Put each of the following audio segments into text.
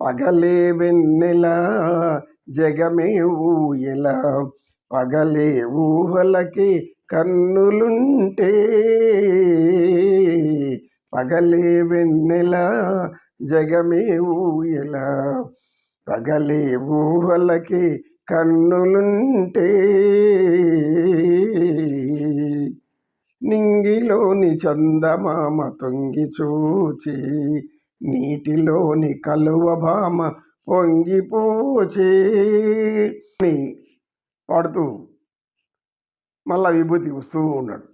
పగలే వెన్నెల జగమే ఊయల పగలే ఊహలకి కన్నులుంటే. పగలే వెన్నెల జగమే ఊయల పగలే ఊహలకి కన్నులుంటే. నింగిలోని చందమామ తొంగి చూచి నీటిలోని కలువ భామ పొంగిపోచి పాడుతూ మళ్ళా విభూతి వస్తూ ఉన్నాడు.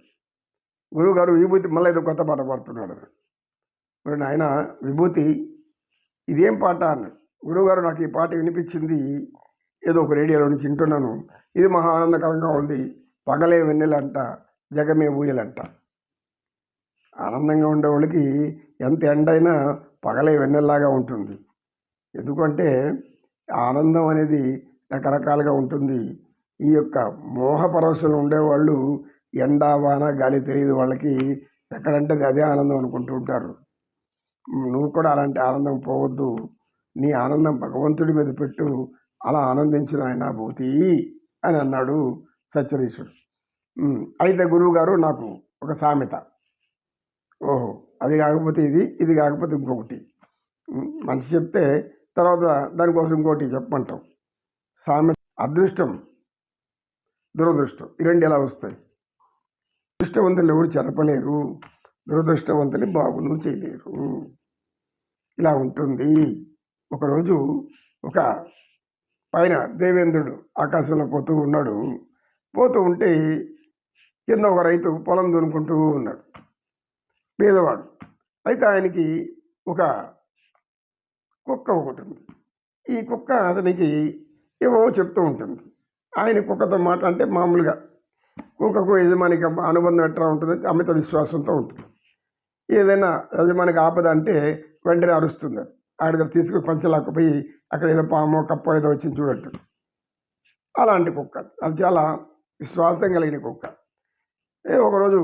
గురువుగారు విభూతి మళ్ళీ ఏదో కొత్త పాట పాడుతున్నాడు. మరి నాయన విభూతి ఇదేం పాట అన్నాడు. గురువుగారు నాకు ఈ పాట వినిపించింది. ఏదో ఒక రేడియోలో నుంచి వింటున్నాను. ఇది మహా ఆనందకరంగా ఉంది. పగలే వెన్నెలంట. జగమే ఊయలంట. ఆనందంగా ఉండేవాళ్ళకి ఎంత ఎండైనా పగలే వెన్నెల్లాగా ఉంటుంది. ఎందుకంటే ఆనందం అనేది రకరకాలుగా ఉంటుంది. ఈ యొక్క మోహ ఉండేవాళ్ళు ఎండ వాన గాలి తెలియదు వాళ్ళకి. ఎక్కడంటే అది అదే ఆనందం అనుకుంటూ ఉంటారు. నువ్వు కూడా అలాంటి ఆనందం పోవద్దు. నీ ఆనందం భగవంతుడి మీద పెట్టు. అలా ఆనందించిన ఆయన భూతి అని అన్నాడు సత్యరీశ్వరుడు. అయితే గురువు గారు నాకు ఒక సామెత. ఓహో అది కాకపోతే ఇది ఇది కాకపోతే ఇంకొకటి. మంచి చెప్తే తర్వాత దానికోసం ఇంకోటి చెప్పమంటాం. సామెత అదృష్టం దురదృష్టం ఈ రెండు ఎలా వస్తాయి? అదృష్టవంతులు ఎవరు చెరపలేరు దురదృష్టవంతుని బాగును చేయలేరు. ఇలా ఉంటుంది. ఒకరోజు ఒక పైన దేవేంద్రుడు ఆకాశంలో పోతూ ఉన్నాడు. పోతూ ఉంటే కింద ఒక రైతు పొలం దున్నుకుంటూ ఉన్నాడు. పేదవాడు. అయితే ఆయనకి ఒక కుక్క ఒకటి ఉంది. ఈ కుక్క అతనికి ఏవో చెప్తూ ఉంటుంది. ఆయన కుక్కతో మాట అంటే మామూలుగా కుక్కకు యజమానికి అనుబంధం ఎట్లా ఉంటుంది అమిత విశ్వాసంతో ఉంటుంది. ఏదైనా యజమానికి ఆపద అంటే వెంటనే అరుస్తుంది. ఆడి దగ్గర తీసుకుని పంచలాకపోయి అక్కడ ఏదో పామో కప్పో ఏదో వచ్చి చూడట్టు. అలాంటి కుక్క. అది చాలా విశ్వాసం కలిగిన కుక్క. ఒకరోజు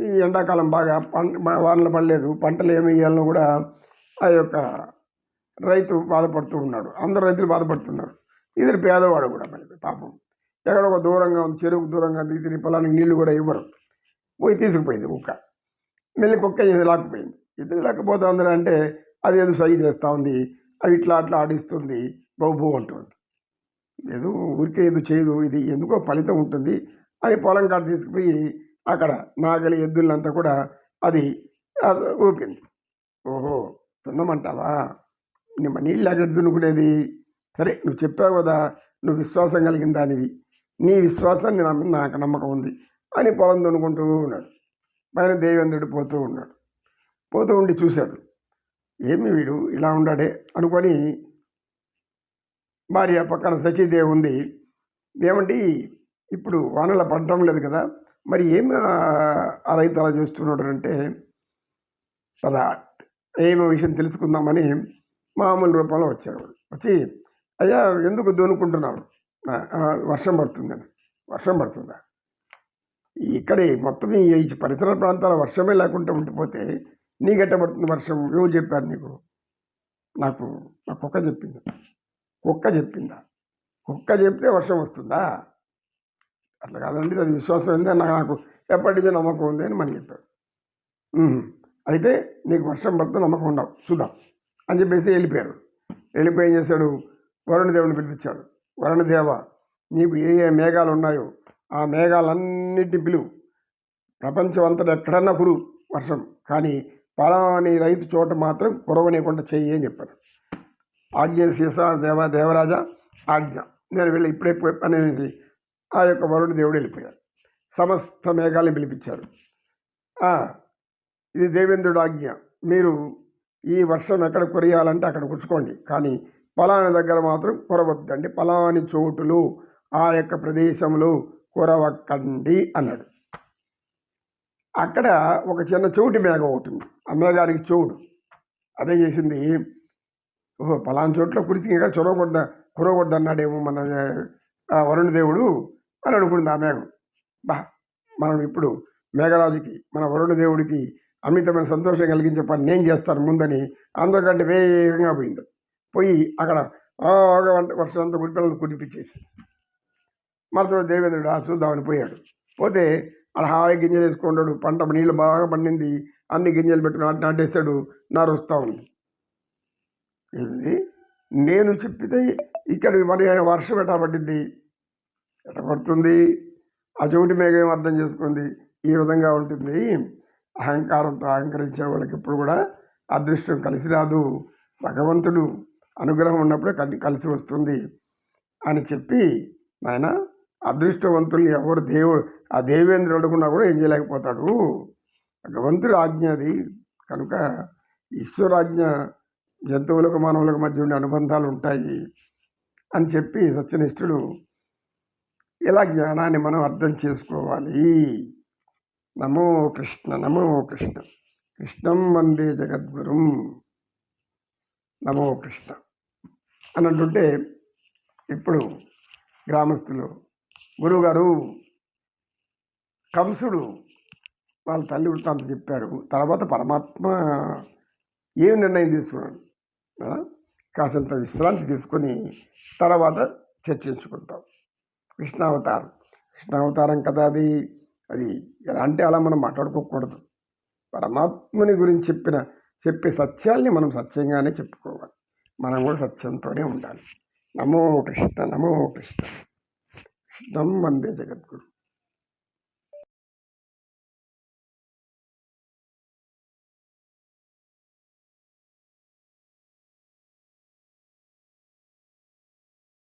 ఈ ఎండాకాలం బాగా పంట వానలు పడలేదు పంటలు ఏమి వేయాలనో కూడా ఆ యొక్క రైతు బాధపడుతూ ఉన్నాడు. అందరు రైతులు బాధపడుతున్నారు. ఇది పేదవాడు కూడా మరి పాపం. ఎక్కడ ఒక దూరంగా ఉంది చెరువుకు దూరంగా తిని పొలానికి నీళ్ళు కూడా ఇవ్వరు. పోయి తీసుకుపోయింది కుక్క. మెల్లి కుక్క ఇది లాక్కుపోయింది. ఇది లేకపోతే అందరూ అంటే అది ఏదో సై చేస్తూ ఉంది అది ఇట్లా అట్లా ఆడిస్తుంది బహు అంటుంది. ఏదో ఊరికే ఏదో చేయదు ఇది ఎందుకో ఫలితం ఉంటుంది. అని పొలం కాడ తీసుకుపోయి అక్కడ నాగలి ఎద్దులంతా కూడా అది ఊపింది. ఓహో దున్నమంటావా నిమ్మ నీళ్ళు ఎక్కడ దున్నుకునేది. సరే నువ్వు చెప్పావు కదా నువ్వు విశ్వాసం కలిగిన దానివి. నీ విశ్వాసాన్ని నా నాకు నమ్మకం ఉంది అని పొలం దున్నుకుంటూ ఉన్నాడు. పైన దేవేంద్రుడు పోతూ ఉన్నాడు. పోతూ ఉండి చూశాడు. ఏమి వీడు ఇలా ఉన్నాడే అనుకొని భార్య పక్కన సచీదేవి ఉంది ఏమంటే ఇప్పుడు వానలు పడటం లేదు కదా. మరి ఏం ఆ- రైతు అలా చేస్తున్నాడు అంటే పద ఏమో విషయం తెలుసుకుందామని మామూలు రూపంలో వచ్చారు వచ్చి అయ్యా ఎందుకు దూనుకుంటున్నావు వర్షం పడుతుందని వర్షం పడుతుందా? ఇక్కడే మొత్తం ఈ ఈ పరిసర ప్రాంతాల వర్షమే లేకుండా ఉండిపోతే నీకెట్ట పడుతుంది వర్షం? ఎవరు చెప్పారు నీకు? నాకు నా కుక్క చెప్పింది. కుక్క చెప్పిందా? కుక్క చెప్తే వర్షం వస్తుందా? అట్లా కాదండి. అది విశ్వాసం ఉంది నాకు నాకు ఎప్పటి నుంచో నమ్మకం ఉంది అని మనం చెప్పాడు. అయితే నీకు వర్షం పడితే నమ్మకం ఉండవు. చూద్దాం అని చెప్పేసి వెళ్ళిపోయారు. వెళ్ళిపోయి ఏం చేశాడు? వరుణదేవుని పిలిపించాడు. వరుణదేవ నీకు ఏ ఏ మేఘాలు ఉన్నాయో ఆ మేఘాలన్నిటి పిలువు. ప్రపంచం అంతటా ఎక్కడన్నా కురు వర్షం. కానీ పలాని రైతు చోట మాత్రం కురవనీయకుండా చెయ్యి అని చెప్పారు ఆజ్ఞ సీసా దేవ దేవరాజ ఆజ్ఞ. నేను వెళ్ళి ఇప్పుడే అనేది ఆ యొక్క వరుణ దేవుడు వెళ్ళిపోయాడు. సమస్త మేఘాలను పిలిపించాడు. ఇది దేవేంద్రుడు ఆజ్ఞ. మీరు ఈ వర్షం ఎక్కడ కురియాలంటే అక్కడ కూర్చుకోండి. కానీ పలానా దగ్గర మాత్రం కురవద్దండి. పలాని చోటులు ఆ యొక్క ప్రదేశంలో కురవక్కండి అన్నాడు. అక్కడ ఒక చిన్న చోటు మేఘం ఒకటి ఆ మేఘానికి చోడు. అదే చేసింది. ఓహో పలానా చోట్ల కురిసి ఇంకా చొరవకూడదా కురవకూడదు అన్నాడేమో మన వరుణ దేవుడు. అని అనుకుంది ఆ మేఘం. బా మనం ఇప్పుడు మేఘరాజుకి మన వరుణ దేవుడికి అమితమైన సంతోషం కలిగించే పని నేను చేస్తాను ముందని అందరికంటే వేగంగా పోయింది. పోయి అక్కడ వంట వర్షం అంతా గురిపిల్లలు కురిపించేసి మరుసటి దేవేంద్రుడు ఆ చూద్దామని పోయాడు. పోతే అలా హాయి గింజలు వేసుకున్నాడు. పంట నీళ్ళు బాగా పండింది. అన్ని గింజలు పెట్టుకుని నాటి నాటేశాడు నారు వస్తూ ఉంది. ఏంది నేను చెప్పితే ఇక్కడ మరి వర్షం ఎట్లా ఎట్లా పడుతుంది ఆ మేఘం అర్థం చేసుకుంది. ఈ విధంగా ఉంటుంది. అహంకారంతో అహంకరించే వాళ్ళకి ఎప్పుడు కూడా అదృష్టం కలిసి రాదు. భగవంతుడు అనుగ్రహం ఉన్నప్పుడే కలిసి వస్తుంది అని చెప్పి నాయన అదృష్టవంతులు ఎవరు దేవు ఆ దేవేంద్రుడు అడుగున్నా కూడా ఏం చేయలేకపోతాడు. భగవంతుడు ఆజ్ఞ అది. కనుక ఈశ్వరాజ్ఞ జంతువులకు మానవులకు మధ్య ఉండే అనుబంధాలు ఉంటాయి అని చెప్పి సత్యనిష్ఠుడు ఇలా జ్ఞానాన్ని మనం అర్థం చేసుకోవాలి? నమో కృష్ణ నమో కృష్ణ. కృష్ణం వందే జగద్గురుం. నమో కృష్ణ. అని అంటుంటే ఇప్పుడు గ్రామస్తులు గురువుగారు కంసుడు వాళ్ళ తల్లి వృత్తాంతం చెప్పారు. తర్వాత పరమాత్మ ఏం నిర్ణయం తీసుకున్నాడు? కాసంత విశ్రాంతి తీసుకొని తర్వాత చర్చించుకుంటాం. కృష్ణావతారం. కృష్ణావతారం కదా అది? అది ఎలా అంటే అలా మనం మాట్లాడుకోకూడదు. పరమాత్మని గురించి చెప్పిన చెప్పే సత్యాల్ని మనం సత్యంగానే చెప్పుకోవాలి. మనం కూడా సత్యంతోనే ఉండాలి. నమో కృష్ణ నమో కృష్ణ. కృష్ణం వందే జగద్గురు.